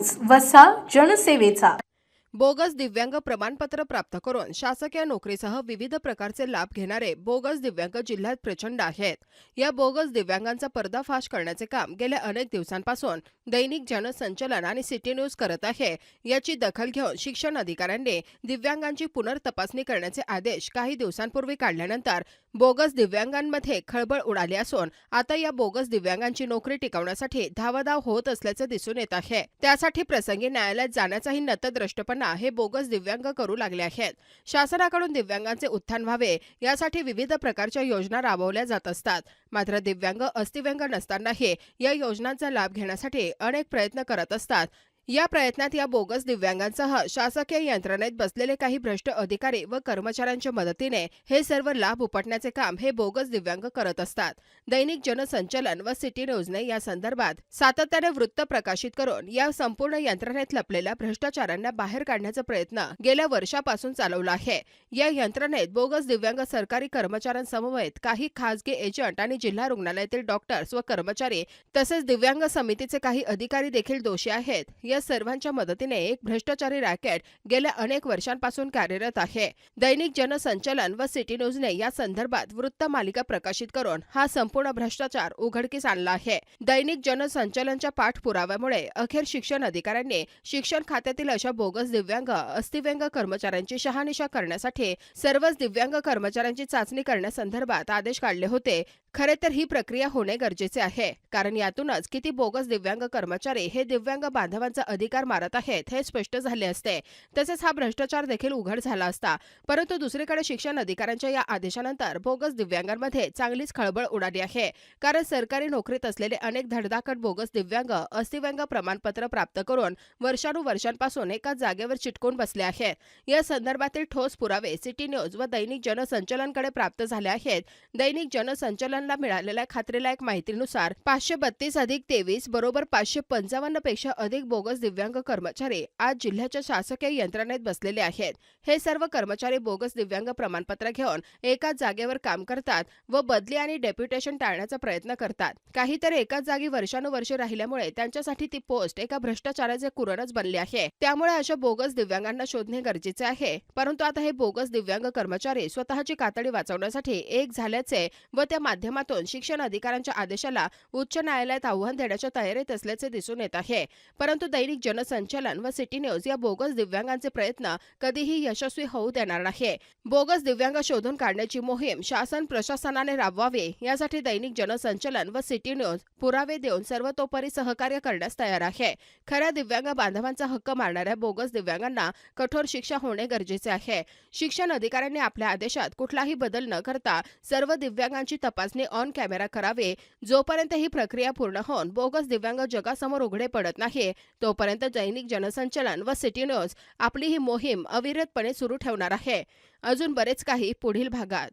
News वसा जनसेवेचा. Bogus दिव्यांग प्रमाणपत्र प्राप्त करून शासकीय नोकरीसह विविध प्रकारचे लाभ घेणारे बोगस दिव्यांग जिल्ह्यात प्रचंड आहेत. या बोगस दिव्यांगांचा पर्दाफाश करण्याचे काम गेल्या अनेक दिवसांपासून दैनिक जनसंचलन आणि सिटी न्यूज करत आहे. याची दखल घेऊन शिक्षण अधिकाऱ्यांनी दिव्यांगांची पुनर्तपासणी करण्याचे आदेश काही दिवसांपूर्वी काढल्यानंतर बोगस दिव्यांगांमध्ये खळबळ उडाली असून आता या बोगस दिव्यांगांची नोकरी टिकवण्यासाठी धावाधाव होत असल्याचे दिसून येत आहे. त्यासाठी प्रसंगी न्यायालयात जाण्याचाही नतद्रष्टपणा हे बोगस दिव्यांग करू लागले आहेत. शासनाकडून दिव्यांगांचे उत्थान व्हावे यासाठी विविध प्रकारच्या योजना राबवल्या जात असतात. मात्र दिव्यांग अस्थिव्यंग नसतानाही या योजनांचा लाभ घेण्यासाठी अनेक प्रयत्न करत असतात. या प्रयत्नात या बोगस दिव्यांगांसह शासकीय यंत्रणेत बसलेले काही भ्रष्ट अधिकारी व कर्मचाऱ्यांच्या मदतीने हे सर्व लाभ उपटण्याचे काम हे बोगस दिव्यांग करत असतात. दैनिक जनसंचलन व सिटी न्यूजने या संदर्भात सातत्याने वृत्त प्रकाशित करून या संपूर्ण यंत्रणेत लपलेल्या भ्रष्टाचारांना बाहेर काढण्याचा प्रयत्न गेल्या वर्षापासून चालवला आहे. या यंत्रणेत बोगस दिव्यांग सरकारी कर्मचाऱ्यांसमवेत काही खासगी एजंट आणि जिल्हा रुग्णालयातील डॉक्टर्स व कर्मचारी तसेच दिव्यांग समितीचे काही अधिकारी देखील दोषी आहेत. या सर्वांच्या मदतीने एक भ्रष्टाचारी रॅकेट गेल्या अनेक वर्षांपासून कार्यरत आहे. दैनिक जनसंचलन व सिटी न्यूजने या संदर्भात वृत्त मालिका प्रकाशित करून हा संपूर्ण भ्रष्टाचार उघडकीस आणला आहे. दैनिक जनसंचलनच्या पाठपुराव्यामुळे अखेर शिक्षण अधिकाऱ्यांनी शिक्षण खात्यातील अशा बोगस दिव्यांग अस्थिव्यंग कर्मचाऱ्यांची शहानिशा करण्यासाठी सर्वच दिव्यांग कर्मचाऱ्यांची चाचणी करण्यासंदर्भात आदेश काढले होते. खरे तर ही प्रक्रिया होणे गरजेचे आहे कारण यातूनच किती बोगस दिव्यांग कर्मचारी हे दिव्यांग बांधवांचा अधिकार मारत आहेत हे स्पष्ट झाले असते. तसेच हा भ्रष्टाचार देखील उघड झाला असता. परंतु दुसरीकडे शिक्षण अधिकाऱ्यांच्या या आदेशानंतर बोगस दिव्यांगांमध्ये चांगलीच खळबळ उडाली आहे. कारण सरकारी नोकरीत असलेले अनेक धडधाकट बोगस दिव्यांग अस्थिव्यंग प्रमाणपत्र प्राप्त करून वर्षानुवर्षांपासून एकाच जागेवर चिटकून बसले आहेत. या संदर्भातील ठोस पुरावे सिटी न्यूज व दैनिक जनसंचलनकडे प्राप्त झाले आहेत. दैनिक जनसंचलनला मिळालेल्या खात्रीलायक माहितीनुसार पाचशे बत्तीस अधिक तेवीस बरोबर पाचशे पंचावन्नपेक्षा अधिक बोगस दिव्यांग कर्मचारी आज जिल्ह्याच्या शासकीय यंत्रणेत बसलेले आहेत. हे सर्व कर्मचारी बोगस दिव्यांग प्रमाणपत्र घेऊन एकाच जागेवर काम करतात व बदली आणि डेप्युटेशन टाळण्याचा प्रयत्न करतात. काही तर एकाच जागी वर्षानुवर्षे राहिल्यामुळे त्यांच्यासाठी ती पोस्ट एका भ्रष्टाचाराचे कुरणच बनले आहे. त्यामुळे अशा बोगस दिव्यांगांना शोधणे गरजेचे आहे. परंतु आता हे बोगस दिव्यांग कर्मचारी स्वतःची कातडी वाचवण्यासाठी एक झाल्याचे व त्या माध्यमातून शिक्षण अधिकाऱ्यांच्या आदेशाला उच्च न्यायालयात आव्हान देण्याच्या तयारीत असल्याचे दिसून येत आहे. परंतु सैनिक जनसंचलन व सिटी न्यूज या बोगस दिव्यांगांचे प्रयत्न कधीही यशस्वी होऊ देणार नाही. बोगस दिव्यांग शोधून काढण्याची मोहीम शासन प्रशासनाने राबवावी यासाठी दैनिक जनसंचलन व सिटी न्यूज पुरावे देऊन सर्वतोपरी सहकार्य करण्यास तयार आहे. खऱ्या दिव्यांग बांधवांचा हक्क मारणाऱ्या बोगस दिव्यांगांना कठोर शिक्षा होणे गरजेचे आहे. शिक्षण अधिकाऱ्यांनी आपल्या आदेशात कुठलाही बदल न करता सर्व दिव्यांगांची तपासणी ऑन कॅमेरा करावे जोपर्यंत ही प्रक्रिया पूर्ण होऊन बोगस दिव्यांग जगासमोर उघडे पडत नाही तो तोपर्यंत दैनिक जनसंचलन व सिटी न्यूज आपली ही मोहीम अविरतपणे सुरू ठेवणार आहे. अजून बरेच काही पुढील भागात.